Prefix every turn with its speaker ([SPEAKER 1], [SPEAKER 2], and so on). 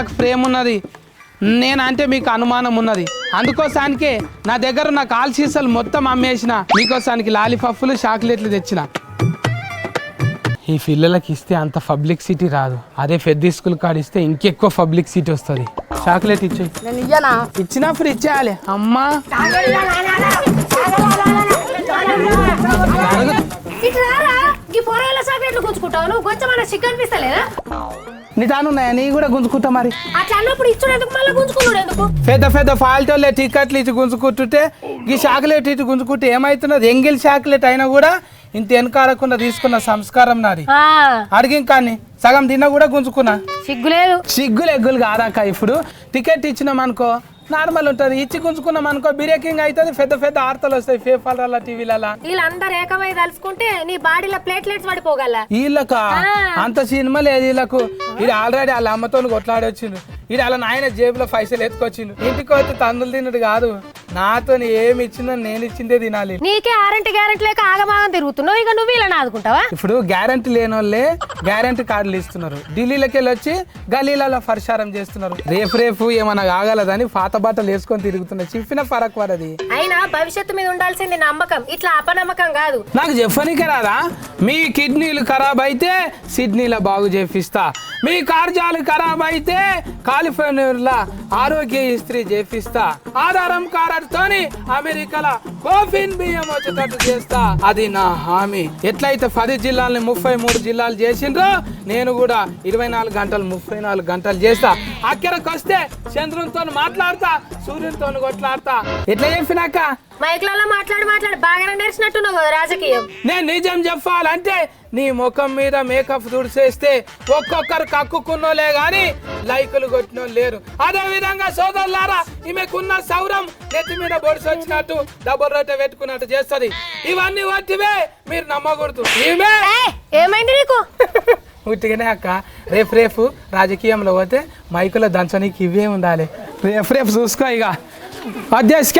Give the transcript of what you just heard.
[SPEAKER 1] నాకు ప్రేమ ఉన్నది. నేనంటే మీకు అనుమానం ఉన్నది. అందుకోసానికే నా దగ్గర ఉన్న కాల్ సీసాలు మొత్తం అమ్మేసిన. మీకోసానికి లాలీపప్పులు చాక్లెట్లు తెచ్చిన. ఈ పిల్లలకి ఇస్తే అంత పబ్లిక్ సిటీ రాదు. అదే పెద్ద స్కూల్ కాడ ఇస్తే ఇంకెక్కువ పబ్లిక్ సిటీ వస్తుంది. చాక్లెట్
[SPEAKER 2] ఇయ్యనా?
[SPEAKER 1] ఇచ్చినప్పుడు ఇచ్చేయాలి. అమ్మా.
[SPEAKER 3] ఇట్లా రారా?
[SPEAKER 1] నీ తానున్నాయా నీ కూడా గుంజుకుంటా మరి.
[SPEAKER 3] అట్లా అన్నప్పుడు ఇచ్చుడు ఎందుకు? మళ్ళీ గుంజుకున్నాడు ఎందుకు?
[SPEAKER 1] పెద్ద పెద్ద ఫాల్టోలే టికెట్లు ఇచ్చి గుంజుకుంటుంటే ఈ చాక్లెట్ ఇచ్చి గుంజుకుంటే ఏమవుతున్నది ఎంగిల్ చాక్లెట్ అయినా కూడా ఇంత వెనకాడకుండా తీసుకున్న సంస్కారం నాది.
[SPEAKER 3] ఆ,
[SPEAKER 1] అడిగిన కానీ? సగం తిన్నా కూడా గుంజుకున్నా.
[SPEAKER 3] సిగ్గులేదు.
[SPEAKER 1] సిగ్గులు ఎగ్గులు కాదాక ఇప్పుడు. టికెట్ ఇచ్చినాం అనుకో నార్మల్ ఉంటుంది. ఇచ్చి గుంజుకున్నాం అనుకో బిరేకింగ్ అవుతుంది పెద్ద పెద్ద ఆర్తలు వస్తాయి పేపర్ల టీవీలలో.
[SPEAKER 3] వీళ్ళందరూ ఏకమై తలుచుకుంటే నీ బాడీలో ప్లేట్లెట్స్ పడిపోగల.
[SPEAKER 1] వీళ్ళక అంత సినిమా లేదు వీళ్ళకు ఇది ఆల్రెడీ వాళ్ళ అమ్మతో కొట్లాడొచ్చిండు. ఇది వాళ్ళ నాయన జేబులో పైసలు ఎత్తుకొచ్చిండు. ఇంటికి వచ్చి తందులు తిన్నది కాదు. నాతో ఏమి ఇచ్చినా నేను ఇచ్చిందే తినాలి.
[SPEAKER 3] నీకే ఆరంటి గ్యారెంటీ లేక ఆగమాగం తిరుగుతున్నావు. ఇక నువ్వు వీళ్ళని ఆదుకుంటావా
[SPEAKER 1] ఇప్పుడు గ్యారంటీ లేని వాళ్ళే గ్యారంటీ కార్డులు ఇస్తున్నారు. ఢిల్లీలోకి వెళ్ళి వచ్చి గలీలలో పరిచారం చేస్తున్నారు. రేపు రేపు ఏమన్నా కాగలదని పాత బట్టలు వేసుకొని తిరుగుతున్నారు చెప్పిన ఫరక్ పడది
[SPEAKER 3] అయినా భవిష్యత్తు మీద ఉండాల్సింది నమ్మకం. ఇట్లా అపనమ్మకం కాదు.
[SPEAKER 1] నాకు చెప్పనీకే రాదా? మీ కిడ్నీలు ఖరాబ్ అయితే సిడ్నీలో బాగు చేపిస్తా. మీ కార్జాలు ఖరాబ్ అయితే కాలిఫోర్నియాలో ఆరోగ్య ఇస్త్రీ చేపిస్తా. ఆధారం కార్డుతోని అమెరికాలో కోఫిన్ బియ్యం వచ్చేటట్టు చేస్తా. అది నా హామీ. ఎట్లయితే పది జిల్లాలని ముప్పై మూడు జిల్లాలు చేసిండ్రో నేను కూడా ఇరవై నాలుగు గంటలు ముప్పై నాలుగు గంటలు చేస్తా. అక్కడికి వస్తే చంద్రునితో మాట్లాడతా సూర్యునితో కొట్లాడతా. ఎట్లా చెప్పినాక?
[SPEAKER 3] మైక్లలో మాట్లాడి మాట్లాడి. బాగానే నేర్చినట్టున్నావు రాజకీయం.
[SPEAKER 1] నేను నిజం చెప్పాలంటే నీ ముఖం మీద మేకప్ తుడిసేస్తే ఒక్కొక్కరు కక్కుకున్నోలే గాని లైకులు కొట్టినో లేరు. అదే విధంగా సోదరులారా ఈమెకున్న సౌరం నెత్తి మీద బొడిసి వచ్చినట్టు డబుల్ రొట్టె పెట్టుకున్నట్టు చేస్తది. ఇవన్నీ వట్టివే మీరు నమ్మకూడదు.
[SPEAKER 3] ఏమైంది నీకు?
[SPEAKER 1] ఉట్టిగానే అక్క. రేపు రేపు రాజకీయంలో పోతే మైకులో దంచనీకి ఇవే ఉండాలి రేపు రేపు చూసుకో ఇక. అధ్యక్ష